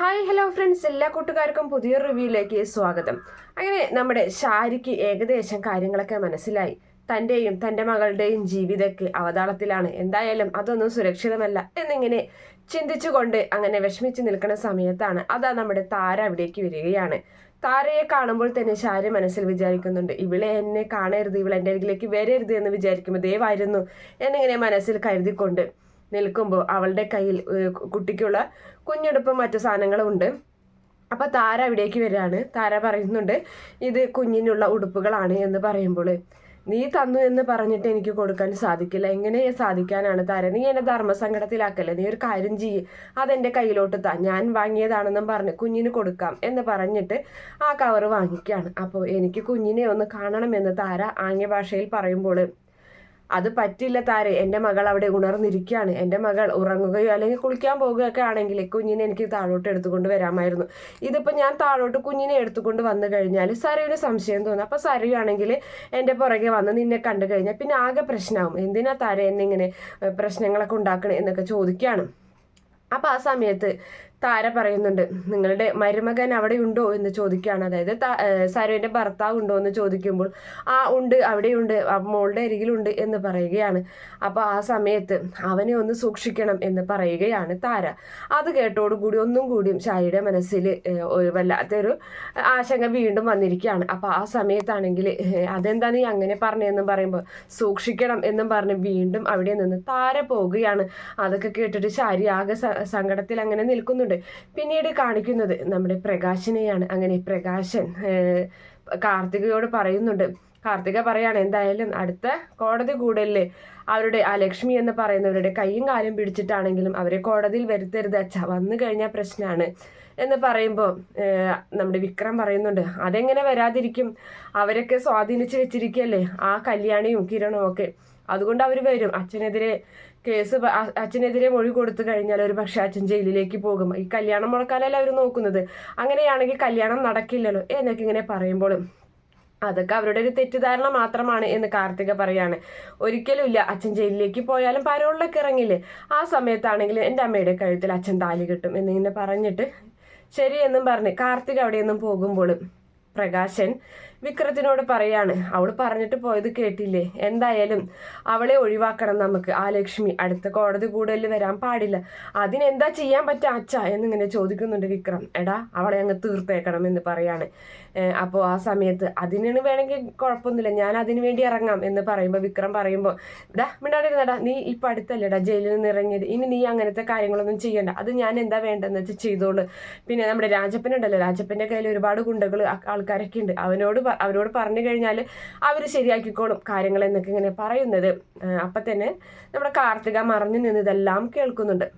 Hi hello friends എല്ലാ കൂട്ടുകാർക്കും പുതിയൊരു റിവ്യൂയിലേക്ക് സ്വാഗതം. അങ്ങനെ നമ്മുടെ ഷാരിക്ക് ഏകദേശം കാര്യങ്ങളൊക്കെ മനസ്സിലായി. തന്റെയും തന്റെ മകളുടെയും ജീവിതമൊക്കെ അവതാളത്തിലാണ്. എന്തായാലും അതൊന്നും സുരക്ഷിതമല്ല എന്നിങ്ങനെ ചിന്തിച്ചുകൊണ്ട് അങ്ങനെ വിഷമിച്ച് നിൽക്കുന്ന സമയത്താണ് അതാ നമ്മുടെ താര അവിടേക്ക് വരികയാണ്. താരയെ കാണുമ്പോൾ തന്നെ ഷാരി മനസ്സിൽ വിചാരിക്കുന്നുണ്ട് ഇവളെ എന്നെ കാണരുത് ഇവളെ എന്റെ അരികിലേക്ക് വരരുത് എന്ന് വിചാരിക്കുമ്പോൾ ദയവായിരുന്നു എന്നിങ്ങനെ മനസ്സിൽ കരുതിക്കൊണ്ട് നിൽക്കുമ്പോൾ അവളുടെ കയ്യിൽ കുട്ടിക്കുള്ള കുഞ്ഞുടുപ്പും മറ്റു സാധനങ്ങളും ഉണ്ട്. അപ്പൊ താര അവിടേക്ക് വരികയാണ്. താര പറയുന്നുണ്ട് ഇത് കുഞ്ഞിനുള്ള ഉടുപ്പുകളാണ് എന്ന് പറയുമ്പോൾ നീ തന്നു എന്ന് പറഞ്ഞിട്ട് എനിക്ക് കൊടുക്കാൻ സാധിക്കില്ല. എങ്ങനെ സാധിക്കാനാണ്? താര നീ എന്നെ ധർമ്മസങ്കടത്തിലാക്കല്ലേ? നീ ഒരു കാര്യം ചെയ്യ്. അതെന്റെ കയ്യിലോട്ട് താ. ഞാൻ വാങ്ങിയതാണെന്നും പറഞ്ഞ് കുഞ്ഞിന് കൊടുക്കാം എന്ന് പറഞ്ഞിട്ട് ആ കവറ് വാങ്ങിക്കുകയാണ്. അപ്പോൾ എനിക്ക് കുഞ്ഞിനെ ഒന്ന് കാണണമെന്ന് താര ആംഗ്യ ഭാഷയിൽ പറയുമ്പോൾ അത് പറ്റില്ല താരെ. എന്റെ മകൾ അവിടെ ഉണർന്നിരിക്കുകയാണ്. എന്റെ മകൾ ഉറങ്ങുകയോ അല്ലെങ്കിൽ കുളിക്കാൻ പോകുകയൊക്കെ ആണെങ്കിൽ കുഞ്ഞിനെ എനിക്ക് താഴോട്ട് എടുത്തുകൊണ്ട് വരാമായിരുന്നു. ഇതിപ്പോൾ ഞാൻ താഴോട്ട് കുഞ്ഞിനെ എടുത്തുകൊണ്ട് വന്നു കഴിഞ്ഞാൽ സരയുന് സംശയം തോന്നും. അപ്പോൾ സരയാണെങ്കിൽ എന്റെ പുറകെ വന്ന് നിന്നെ കണ്ടു കഴിഞ്ഞാൽ പിന്നെ ആകെ പ്രശ്നമാവും. എന്തിനാ താര എന്നെ ഇങ്ങനെ പ്രശ്നങ്ങളൊക്കെ ഉണ്ടാക്കണേ എന്നൊക്കെ ചോദിക്കുകയാണ്. അപ്പോൾ ആ സമയത്ത് താര പറയുന്നുണ്ട് നിങ്ങളുടെ മരുമകൻ അവിടെ ഉണ്ടോ എന്ന് ചോദിക്കുകയാണ്. അതായത് സരുവിന്റെ ഭർത്താവ് ഉണ്ടോ എന്ന് ചോദിക്കുമ്പോൾ ആ ഉണ്ട് അവിടെയുണ്ട് മോളുടെ അരികിലുണ്ട് എന്ന് പറയുകയാണ്. അപ്പോൾ ആ സമയത്ത് അവനെ ഒന്ന് സൂക്ഷിക്കണം എന്ന് പറയുകയാണ് താര. അത് കേട്ടോടുകൂടി ഒന്നും കൂടിയും ഷായിയുടെ മനസ്സിൽ ഒരു വല്ലാത്തൊരു ആശങ്ക വീണ്ടും വന്നിരിക്കുകയാണ്. അപ്പോൾ ആ സമയത്താണെങ്കിൽ അതെന്താ നീ അങ്ങനെ പറഞ്ഞതെന്നും പറയുമ്പോൾ സൂക്ഷിക്കണം എന്നും പറഞ്ഞ് വീണ്ടും അവിടെ നിന്ന് താര പോവുകയാണ്. അതൊക്കെ കേട്ടിട്ട് ഷാരി ആകെ സങ്കടത്തിൽ അങ്ങനെ നിൽക്കുന്നുണ്ട്. പിന്നീട് കാണിക്കുന്നത് നമ്മുടെ പ്രകാശിനെയാണ്. അങ്ങനെ പ്രകാശൻ കാർത്തികയോട് പറയുന്നുണ്ട്. കാർത്തിക പറയാണ് എന്തായാലും അടുത്ത കോടതി കൂടല്ലേ അവരുടെ ആ ലക്ഷ്മി എന്ന് പറയുന്നവരുടെ കൈയും കാലും പിടിച്ചിട്ടാണെങ്കിലും അവരെ കോടതിയിൽ വരുത്തരുത് അച്ഛ. വന്നു കഴിഞ്ഞാൽ പ്രശ്നമാണ് എന്ന് പറയുമ്പോൾ നമ്മുടെ വിക്രം പറയുന്നുണ്ട് അതെങ്ങനെ വരാതിരിക്കും? അവരൊക്കെ സ്വാധീനിച്ച് വെച്ചിരിക്കുകയല്ലേ ആ കല്യാണിയും കിരണും ഒക്കെ. അതുകൊണ്ട് അവർ വരും. അച്ഛനെതിരെ കേസ് അച്ഛനെതിരെ മൊഴി കൊടുത്തു കഴിഞ്ഞാൽ ഒരു പക്ഷേ അച്ഛൻ ജയിലിലേക്ക് പോകും. ഈ കല്യാണം മുടക്കാനല്ല അവർ നോക്കുന്നത്. അങ്ങനെയാണെങ്കിൽ കല്യാണം നടക്കില്ലല്ലോ എന്നൊക്കെ ഇങ്ങനെ പറയുമ്പോൾ അതൊക്കെ അവരുടെ ഒരു തെറ്റിദ്ധാരണ മാത്രമാണ് എന്ന് കാർത്തിക പറയാണ്. ഒരിക്കലുമില്ല അച്ഛൻ ജയിലിലേക്ക് പോയാലും പരോളിലൊക്കെ ഇറങ്ങില്ലേ? ആ സമയത്താണെങ്കിൽ എന്റെ അമ്മയുടെ കഴുത്തിൽ അച്ഛൻ താലി കിട്ടും എന്നിങ്ങനെ പറഞ്ഞിട്ട് ശരിയെന്നും പറഞ്ഞ് കാർത്തിക അവിടെയൊന്നും പോകുമ്പോഴും പ്രകാശൻ വിക്രത്തിനോട് പറയാണ് അവൾ പറഞ്ഞിട്ട് പോയത് കേട്ടില്ലേ? എന്തായാലും അവളെ ഒഴിവാക്കണം നമുക്ക്. ആ ലക്ഷ്മി അടുത്ത കോടതി കൂടുതൽ വരാൻ പാടില്ല. അതിനെന്താ ചെയ്യാൻ പറ്റുക അച്ഛ എന്നിങ്ങനെ ചോദിക്കുന്നുണ്ട് വിക്രം. എടാ അവളെ അങ്ങ് തീർത്തേക്കണം എന്ന് പറയാണ്. അപ്പോൾ ആ സമയത്ത് അതിനാണ് വേണമെങ്കിൽ കുഴപ്പമൊന്നുമില്ല ഞാൻ അതിനു വേണ്ടി ഇറങ്ങാം എന്ന് പറയുമ്പോൾ വിക്രം പറയുമ്പോൾ ഡാ മിണ്ടാണ്ടിരുന്നടാ നീ ഇപ്പം അടുത്തല്ലേടാ ജയിലിൽ നിന്ന് ഇറങ്ങിയത്. ഇനി നീ അങ്ങനത്തെ കാര്യങ്ങളൊന്നും ചെയ്യണ്ട. അത് ഞാൻ എന്താ വേണ്ടതെന്ന് വെച്ചാൽ ചെയ്തോളൂ. പിന്നെ നമ്മുടെ രാജപ്പനുണ്ടല്ലോ രാജപ്പന്റെ കയ്യിൽ ഒരുപാട് ഗുണ്ടകൾ ആൾക്കാരൊക്കെ ഉണ്ട് അവനോട് അവരോട് പറഞ്ഞു കഴിഞ്ഞാൽ അവർ ശരിയാക്കിക്കോളും കാര്യങ്ങൾ എന്നൊക്കെ ഇങ്ങനെ പറയുന്നത്. അപ്പം തന്നെ നമ്മുടെ കാർത്തിക മറഞ്ഞു നിന്നതെല്ലാം കേൾക്കുന്നുണ്ട്.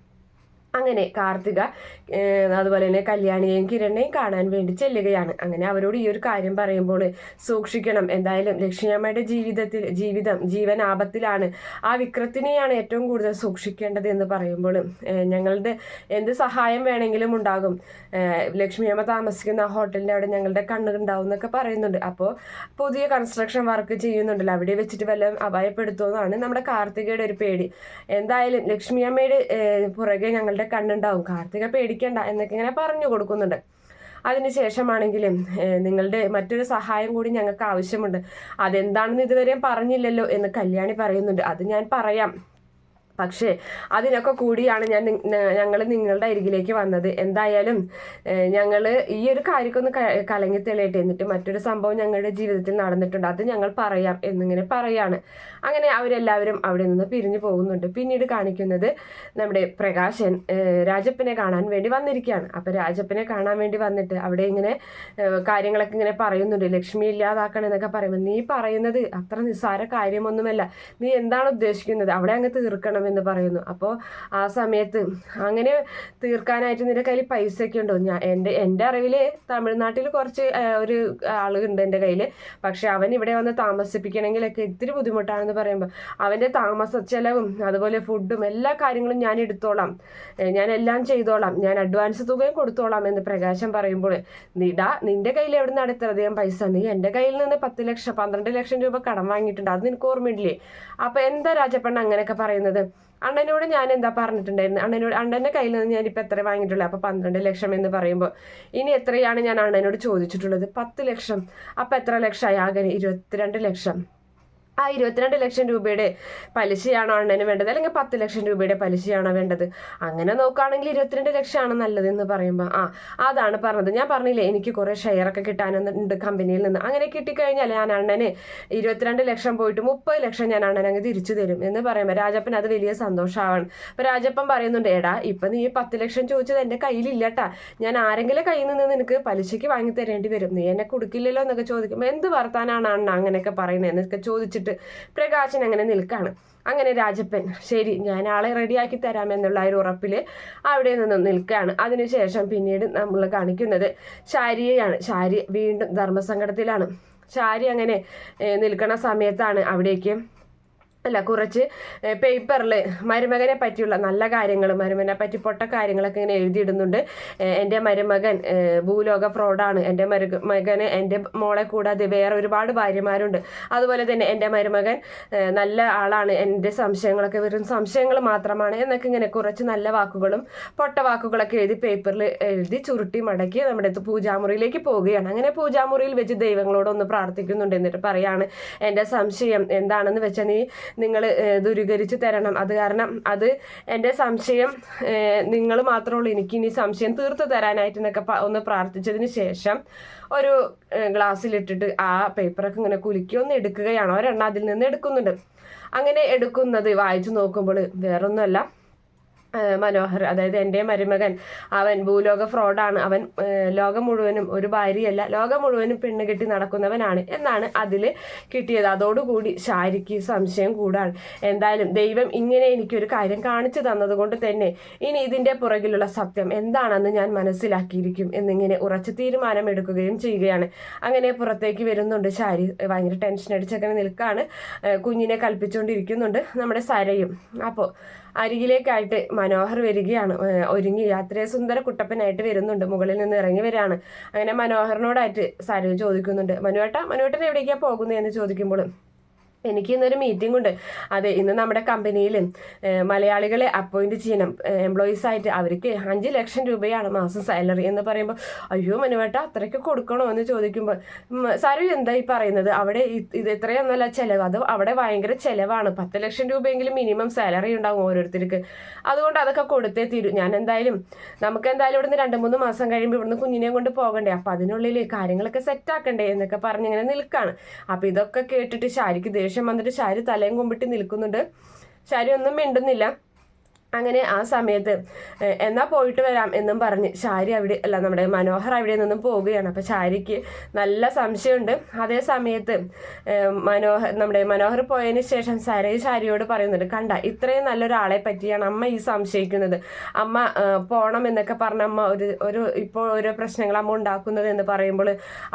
അങ്ങനെ കാർത്തിക അതുപോലെ തന്നെ കല്യാണിയെയും കിരണിനെയും കാണാൻ വേണ്ടി ചെല്ലുകയാണ്. അങ്ങനെ അവരോട് ഈ ഒരു കാര്യം പറയുമ്പോൾ സൂക്ഷിക്കണം. എന്തായാലും ലക്ഷ്മിയമ്മയുടെ ജീവിതത്തിൽ ജീവിതം ജീവൻ ആപത്തിലാണ്. ആ വിക്രത്തിനെയാണ് ഏറ്റവും കൂടുതൽ സൂക്ഷിക്കേണ്ടത് എന്ന് പറയുമ്പോൾ ഞങ്ങളുടെ എന്ത് സഹായം വേണമെങ്കിലും ഉണ്ടാകും. ലക്ഷ്മിയമ്മ താമസിക്കുന്ന ഹോട്ടലിന്റെ അവിടെ ഞങ്ങളുടെ കണ്ണുണ്ടാവും എന്നൊക്കെ പറയുന്നുണ്ട്. അപ്പോൾ പുതിയ കൺസ്ട്രക്ഷൻ വർക്ക് ചെയ്യുന്നുണ്ടല്ലോ. അവിടെ വെച്ചിട്ട് വല്ലതും അപായപ്പെടുത്തുമെന്നാണ് നമ്മുടെ കാർത്തികയുടെ ഒരു പേടി. എന്തായാലും ലക്ഷ്മിയമ്മയുടെ പുറകെ ഞങ്ങളുടെ കണ്ണുണ്ടാവും. കാർത്തിക പേടിക്കണ്ട എന്നൊക്കെ ഇങ്ങനെ പറഞ്ഞു കൊടുക്കുന്നുണ്ട്. അതിനുശേഷമാണെങ്കിലും നിങ്ങളുടെ മറ്റൊരു സഹായം കൂടി ഞങ്ങൾക്ക് ആവശ്യമുണ്ട്. അതെന്താണെന്ന് ഇതുവരെയും പറഞ്ഞില്ലല്ലോ എന്ന് കല്യാണി പറയുന്നുണ്ട്. അത് ഞാൻ പറയാം. പക്ഷേ അതിനൊക്കെ കൂടിയാണ് ഞാൻ ഞങ്ങൾ നിങ്ങളുടെ അരികിലേക്ക് വന്നത്. എന്തായാലും ഞങ്ങൾ ഈ ഒരു കാര്യക്കൊന്ന് കലങ്ങി തെളിയട്ടെ. എന്നിട്ട് മറ്റൊരു സംഭവം ഞങ്ങളുടെ ജീവിതത്തിൽ നടന്നിട്ടുണ്ട്. അത് ഞങ്ങൾ പറയാം എന്നിങ്ങനെ പറയാണ്. അങ്ങനെ അവരെല്ലാവരും അവിടെ നിന്ന് പിരിഞ്ഞു പോകുന്നുണ്ട്. പിന്നീട് കാണിക്കുന്നത് നമ്മുടെ പ്രകാശൻ രാജപ്പനെ കാണാൻ വേണ്ടി വന്നിരിക്കുകയാണ്. അപ്പോൾ രാജപ്പനെ കാണാൻ വേണ്ടി വന്നിട്ട് അവിടെ ഇങ്ങനെ കാര്യങ്ങളൊക്കെ ഇങ്ങനെ പറയുന്നുണ്ട്. ലക്ഷ്മി ഇല്ലാതാക്കണം എന്നൊക്കെ പറയുമ്പോൾ നീ പറയുന്നത് അത്ര നിസ്സാര കാര്യമൊന്നുമല്ല. നീ എന്താണ് ഉദ്ദേശിക്കുന്നത്? അവിടെ അങ്ങ് തീർക്കണം എന്ന് പറയുന്നു. അപ്പോൾ ആ സമയത്ത് അങ്ങനെ തീർക്കാനായിട്ട് നിന്റെ കയ്യിൽ പൈസ ഒക്കെ ഉണ്ടോ? ഞാൻ എന്റെ എന്റെ അറിവിൽ തമിഴ്നാട്ടിൽ കുറച്ച് ഒരു ആളുണ്ട് എന്റെ കയ്യിൽ പക്ഷെ അവൻ ഇവിടെ വന്ന് താമസിപ്പിക്കണമെങ്കിലൊക്കെ ഇത്തിരി ബുദ്ധിമുട്ടാണെന്ന് പറയുമ്പോൾ അവന്റെ താമസ ചെലവും അതുപോലെ ഫുഡും എല്ലാ കാര്യങ്ങളും ഞാൻ എടുത്തോളാം. ഞാൻ എല്ലാം ചെയ്തോളാം. ഞാൻ അഡ്വാൻസ് തുകയും കൊടുത്തോളാം എന്ന് പ്രകാശം പറയുമ്പോൾ നിടാ നിന്റെ കയ്യിൽ എവിടെ നിന്ന് ഇത്രയധികം പൈസ? നീ എന്റെ കയ്യിൽ നിന്ന് പത്ത് ലക്ഷം പന്ത്രണ്ട് ലക്ഷം രൂപ കടം വാങ്ങിയിട്ടുണ്ട്. അത് നിനക്ക് ഓർമ്മയില്ലേ? അപ്പോൾ എന്താ രാജപ്പണ്ണ അങ്ങനെയൊക്കെ പറയുന്നത്? അണ്ണനോട് ഞാൻ എന്താ പറഞ്ഞിട്ടുണ്ടായിരുന്നു? അണ്ണനോട് അണ്ണന്റെ കയ്യിൽ നിന്ന് ഞാനിപ്പോൾ എത്ര വാങ്ങിയിട്ടുള്ളത് അപ്പോൾ പന്ത്രണ്ട് ലക്ഷം എന്ന് പറയുമ്പോൾ ഇനി എത്രയാണ് ഞാൻ അണ്ണനോട് ചോദിച്ചിട്ടുള്ളത്? പത്ത് ലക്ഷം. അപ്പോൾ എത്ര ലക്ഷമായി? ആകെ ഇരുപത്തിരണ്ട് ലക്ഷം. ആ ഇരുപത്തിരണ്ട് ലക്ഷം രൂപയുടെ പലിശയാണോ അണ്ണന് വേണ്ടത്? അല്ലെങ്കിൽ പത്ത് ലക്ഷം രൂപയുടെ പലിശയാണോ വേണ്ടത്? അങ്ങനെ നോക്കുകയാണെങ്കിൽ ഇരുപത്തിരണ്ട് ലക്ഷമാണ് നല്ലത് എന്ന് പറയുമ്പോൾ ആ അതാണ് പറഞ്ഞത്. ഞാൻ പറഞ്ഞില്ലേ എനിക്ക് കുറേ ഷെയറൊക്കെ കിട്ടാനുണ്ട് കമ്പനിയിൽ നിന്ന്. അങ്ങനെ കിട്ടിക്കഴിഞ്ഞാൽ ഞാൻ അണ്ണന് ഇരുപത്തിരണ്ട് ലക്ഷം പോയിട്ട് മുപ്പത് ലക്ഷം ഞാൻ അണ്ണൻ അങ്ങ് തിരിച്ചു തരും എന്ന് പറയുമ്പോൾ രാജപ്പൻ അത് വലിയ സന്തോഷമാവാണ് അപ്പോൾ രാജപ്പൻ പറയുന്നുണ്ട് എടാ ഇപ്പം നീ പത്ത് ലക്ഷം ചോദിച്ചത് എന്റെ കയ്യിലില്ലട്ടാ. ഞാൻ ആരെങ്കിലും കയ്യിൽ നിന്ന് നിനക്ക് പലിശയ്ക്ക് വാങ്ങി തരേണ്ടി വരും. നീ എന്നെ കൊടുക്കില്ലല്ലോ എന്നൊക്കെ ചോദിക്കുമ്പോൾ എന്ത് വർത്താനാണ് അണ്ണ അങ്ങനെയൊക്കെ പറയുന്നത് എന്നൊക്കെ ചോദിച്ചിട്ട് പ്രകാശൻ അങ്ങനെ നിൽക്കാണ്. അങ്ങനെ രാജപ്പൻ ശരി ഞാൻ ആളെ റെഡിയാക്കി തരാമെന്നുള്ള ഒരു ഉറപ്പിൽ അവിടെ നിന്ന് നിൽക്കുകയാണ് അതിനുശേഷം പിന്നീട് നമ്മൾ കാണിക്കുന്നത് ശാരിയെയാണ്. ശാരി വീണ്ടും ധർമ്മസങ്കടത്തിലാണ്. ശാരി അങ്ങനെ നിൽക്കുന്ന സമയത്താണ് അവിടേക്ക് അല്ല കുറച്ച് പേപ്പറിൽ മരുമകനെ പറ്റിയുള്ള നല്ല കാര്യങ്ങൾ മരുമകനെ പറ്റി പൊട്ട കാര്യങ്ങളൊക്കെ ഇങ്ങനെ എഴുതിയിടുന്നുണ്ട്. എന്റെ മരുമകൻ ഭൂലോക ഫ്രോഡാണ് എന്റെ മരു മകന് എന്റെ മോളെ കൂടാതെ വേറെ ഒരുപാട് ഭാര്യമാരുണ്ട്. അതുപോലെ തന്നെ എന്റെ മരുമകൻ നല്ല ആളാണ്. എന്റെ സംശയങ്ങളൊക്കെ വെറും സംശയങ്ങൾ മാത്രമാണ് എന്നൊക്കെ ഇങ്ങനെ കുറച്ച് നല്ല വാക്കുകളും പൊട്ട വാക്കുകളൊക്കെ എഴുതി പേപ്പറിൽ എഴുതി ചുരുട്ടി മടക്കി നമ്മുടെ പൂജാമുറിയിലേക്ക് പോവുകയാണ്. അങ്ങനെ പൂജാമുറിയിൽ വെച്ച് ദൈവങ്ങളോടൊന്ന് പ്രാർത്ഥിക്കുന്നുണ്ട് എന്നിട്ട് പറയാണ് എന്റെ സംശയം എന്താണെന്ന് വെച്ചാൽ നീ നിങ്ങൾ ദൂരീകരിച്ച് തരണം. അത് കാരണം അത് എന്റെ സംശയം നിങ്ങൾ മാത്രമേ ഉള്ളൂ. എനിക്ക് ഇനി സംശയം തീർത്തു തരാനായിട്ട് എന്നൊക്കെ ഒന്ന് പ്രാർത്ഥിച്ചതിന് ശേഷം ഒരു ഗ്ലാസ്സിലിട്ടിട്ട് ആ പേപ്പറൊക്കെ ഇങ്ങനെ കുലുക്കി ഒന്ന് എടുക്കുകയാണ്. ഒരെണ്ണം അതിൽ നിന്ന് എടുക്കുന്നുണ്ട്. അങ്ങനെ എടുക്കുന്നത് വായിച്ചു നോക്കുമ്പോൾ വേറൊന്നുമല്ല. മനോഹർ അതായത് എന്റെ മരുമകൻ അവൻ ഭൂലോക ഫ്രോഡാണ്. അവൻ ലോകം മുഴുവനും ഒരു ഭാര്യയല്ല ലോകം മുഴുവനും പെണ്ണ് കെട്ടി നടക്കുന്നവനാണ് എന്നാണ് അതിൽ കിട്ടിയത്. അതോടുകൂടി ശാരിക്ക് സംശയം കൂടാണ്. എന്തായാലും ദൈവം ഇങ്ങനെ എനിക്കൊരു കാര്യം കാണിച്ചു തന്നതുകൊണ്ട് തന്നെ ഇനി ഇതിന്റെ പുറകിലുള്ള സത്യം എന്താണെന്ന് ഞാൻ മനസ്സിലാക്കിയിരിക്കും എന്നിങ്ങനെ ഉറച്ച തീരുമാനം എടുക്കുകയും ചെയ്യുകയാണ്. അങ്ങനെ പുറത്തേക്ക് വരുന്നുണ്ട് ശാരി. ഭയങ്കര ടെൻഷൻ അടിച്ചങ്ങനെ നിൽക്കുകയാണ് കുഞ്ഞിനെ കൽപ്പിച്ചുകൊണ്ടിരിക്കുന്നുണ്ട് നമ്മുടെ സരയും. അപ്പോൾ അരികിലേക്കായിട്ട് മനോഹർ വരികയാണ്. ഒരുങ്ങി. യാത്രയെ സുന്ദര കുട്ടപ്പനായിട്ട് വരുന്നുണ്ട്. മുകളിൽ നിന്ന് ഇറങ്ങി വരികയാണ്. അങ്ങനെ മനോഹറിനോടായിട്ട് സരു ചോദിക്കുന്നുണ്ട്. മനുവേട്ട മനുവേട്ടൻ എവിടേക്കാണ് പോകുന്നത് എന്ന് ചോദിക്കുമ്പോൾ എനിക്ക് ഇന്നൊരു മീറ്റിംഗ് ഉണ്ട്. അതെ ഇന്ന് നമ്മുടെ കമ്പനിയിൽ മലയാളികളെ അപ്പോയിന്റ് ചെയ്യണം. എംപ്ലോയീസ് ആയിട്ട് അവർക്ക് അഞ്ച് ലക്ഷം രൂപയാണ് മാസം സാലറി എന്ന് പറയുമ്പോൾ അയ്യോ മനുവേട്ട അത്രയ്ക്ക് കൊടുക്കണോ എന്ന് ചോദിക്കുമ്പോൾ സാരു എന്താ ഈ പറയുന്നത്? അവിടെ ഇത് ഇത്രയൊന്നല്ല ചിലവ്. അത് അവിടെ ഭയങ്കര ചിലവാണ്. പത്ത് ലക്ഷം രൂപയെങ്കിലും മിനിമം സാലറി ഉണ്ടാകും ഓരോരുത്തർക്ക്. അതുകൊണ്ട് അതൊക്കെ കൊടുത്തേ തീരൂ. ഞാൻ എന്തായാലും നമുക്ക് എന്തായാലും ഇവിടുന്ന് രണ്ട് മൂന്ന് മാസം കഴിയുമ്പോൾ ഇവിടുന്ന് കുഞ്ഞിനെയും കൊണ്ട് പോകണ്ടേ. അപ്പം അതിനുള്ളിൽ കാര്യങ്ങളൊക്കെ സെറ്റാക്കണ്ടേ എന്നൊക്കെ പറഞ്ഞ് ഇങ്ങനെ നിൽക്കാണ്. അപ്പം ഇതൊക്കെ കേട്ടിട്ട് ശാരിക്ക് ദേഷ്യം വന്നിട്ട് ശാരി തലയും കുമ്പിട്ട് നിൽക്കുന്നുണ്ട്. ശാരി ഒന്നും മിണ്ടുന്നില്ല. അങ്ങനെ ആ സമയത്ത് എന്നാൽ പോയിട്ട് വരാം എന്നും പറഞ്ഞ് ശാരി അവിടെ അല്ല നമ്മുടെ മനോഹർ അവിടെ നിന്നും പോവുകയാണ്. അപ്പം ശാരിക്ക് നല്ല സംശയമുണ്ട്. അതേ സമയത്ത് മനോഹർ നമ്മുടെ മനോഹർ പോയതിന് ശേഷം സരയ് ശാരിയോട് പറയുന്നുണ്ട് കണ്ട ഇത്രയും നല്ലൊരാളെ പറ്റിയാണ് അമ്മ ഈ സംശയിക്കുന്നത്. അമ്മ പോകണം എന്നൊക്കെ പറഞ്ഞ അമ്മ ഒരു ഒരു ഇപ്പോൾ ഓരോ പ്രശ്നങ്ങൾ അമ്മ ഉണ്ടാക്കുന്നത് എന്ന് പറയുമ്പോൾ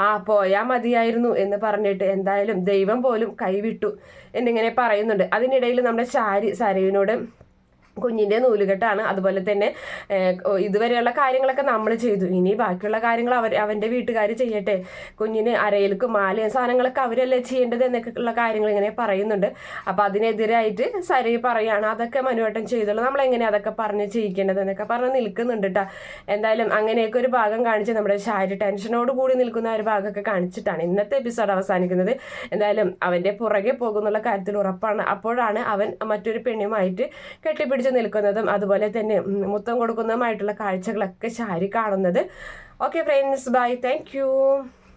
ആ പോയാൽ മതിയായിരുന്നു എന്ന് പറഞ്ഞിട്ട് എന്തായാലും ദൈവം പോലും കൈവിട്ടു എന്നിങ്ങനെ പറയുന്നുണ്ട്. അതിനിടയിൽ നമ്മുടെ ശാരി സരയുവിനോട് കുഞ്ഞിന്റെ നൂലുകെട്ടാണ്. അതുപോലെ തന്നെ ഇതുവരെയുള്ള കാര്യങ്ങളൊക്കെ നമ്മൾ ചെയ്തു. ഇനി ബാക്കിയുള്ള കാര്യങ്ങൾ അവർ അവന്റെ വീട്ടുകാർ ചെയ്യട്ടെ. കുഞ്ഞിന് അരയിൽക്കും മാലയും സാധനങ്ങളൊക്കെ അവരല്ലേ ചെയ്യേണ്ടത് എന്നൊക്കെയുള്ള കാര്യങ്ങൾ ഇങ്ങനെ പറയുന്നുണ്ട്. അപ്പോൾ അതിനെതിരായിട്ട് സരി പറയുകയാണ് അതൊക്കെ മനുവേട്ടൻ ചെയ്തോളൂ. നമ്മളെങ്ങനെ അതൊക്കെ പറഞ്ഞ് ചെയ്യിക്കേണ്ടത്? എന്നൊക്കെ പറഞ്ഞ് നിൽക്കുന്നുണ്ട് കേട്ടോ എന്തായാലും അങ്ങനെയൊക്കെ ഒരു ഭാഗം കാണിച്ച് നമ്മുടെ ശാരി ടെൻഷനോട് കൂടി നിൽക്കുന്ന ഒരു ഭാഗമൊക്കെ കാണിച്ചിട്ടാണ് ഇന്നത്തെ എപ്പിസോഡ് അവസാനിക്കുന്നത്. എന്തായാലും അവന്റെ പുറകെ പോകുന്നുള്ള കാര്യത്തിൽ ഉറപ്പാണ്. അപ്പോഴാണ് അവൻ മറ്റൊരു പെണ്ണുമായിട്ട് കെട്ടിപ്പിടിച്ച് നിൽക്കുന്നതും അതുപോലെ തന്നെ മുത്തം കൊടുക്കുന്നതുമായിട്ടുള്ള കാഴ്ചകളൊക്കെ ശാരി കാണുന്നത്. Okay friends bye thank